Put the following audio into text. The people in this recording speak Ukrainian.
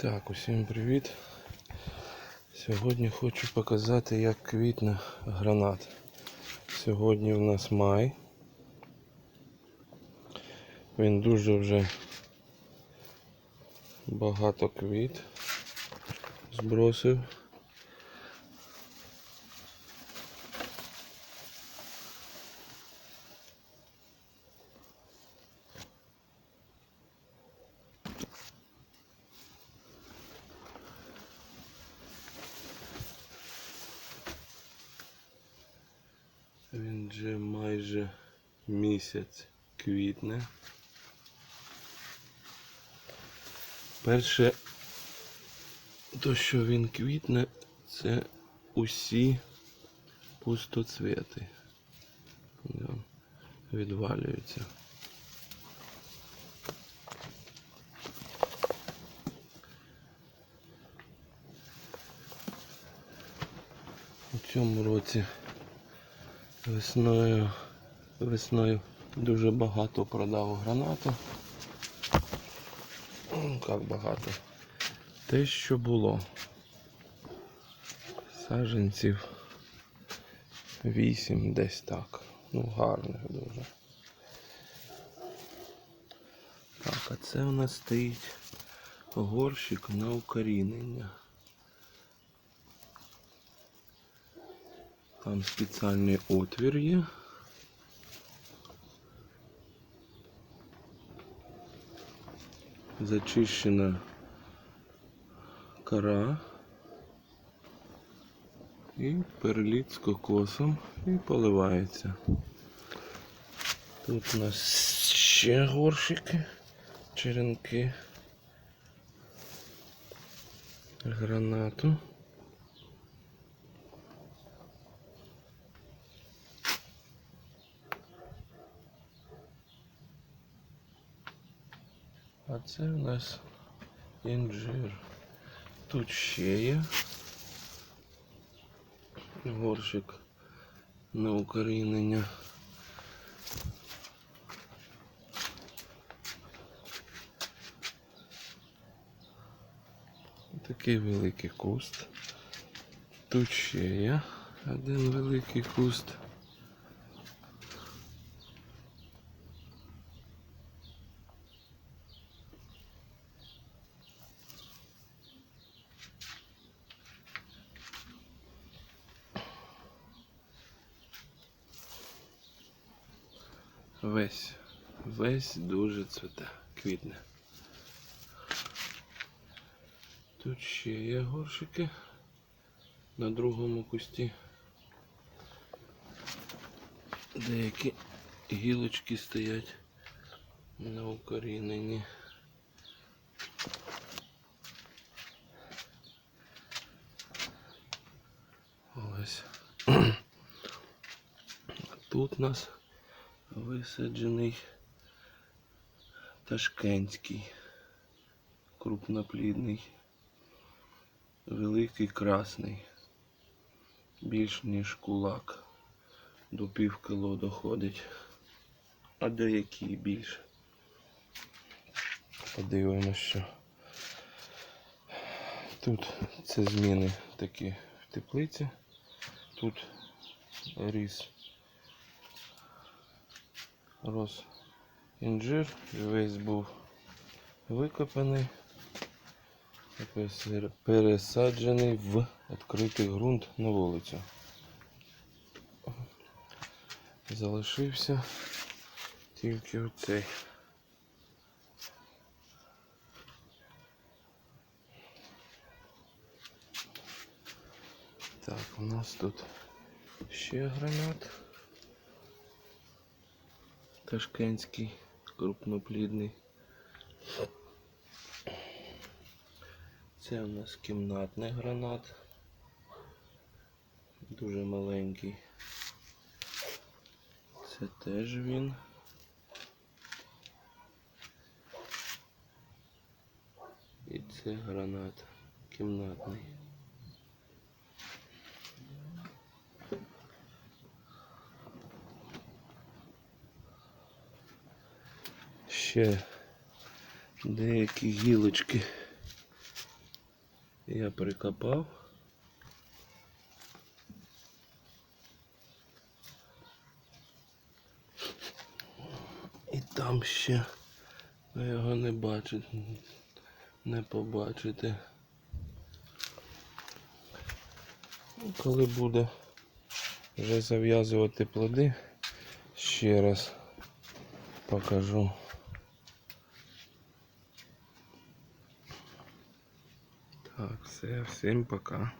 Так, усім привіт. Сьогодні хочу показати, як квітне гранат. Сьогодні в нас май. Він дуже вже багато квіт збросив. Вже майже місяць квітне. Перше, то що він квітне, це усі пустоцвіти. Відвалюються. У цьому році Весною, весною дуже багато продав гранату. Ну, як багато. Те, що було. Саженців 8 десь так. Ну, гарних дуже. Так, а це у нас стоїть горщик на укорінення. Там спеціальний отвір є. Зачищена кора і переліт з кокосом і поливається. Тут у нас ще горщики, черенки, гранату. Це у нас інжир. Тут ще є горщик на укорінення. Такий великий куст. Тут ще є один великий куст. Весь, весь дуже цвіте, квітне. Тут ще є горшики на другому кусті. Деякі гілочки стоять на укоріненні. Ось. Тут нас висаджений ташкентський, крупноплідний, великий красний, більш ніж кулак, до пів кіло доходить, а деякі більше. Подивимося, що тут це зміни такі в теплиці, тут ріс рос інжир, весь був викопаний, пересаджений в відкритий ґрунт на вулицю. Залишився тільки оцей. Так, у нас тут ще гранат. Ташкентський, крупноплідний. Це у нас кімнатний гранат. Дуже маленький. Це теж він. І це гранат кімнатний. Ще деякі гілочки Я прикопав. І там ще ви його не бачите, не побачите. Коли буде вже зав'язувати плоди, ще раз покажу. Так, все, всім пока.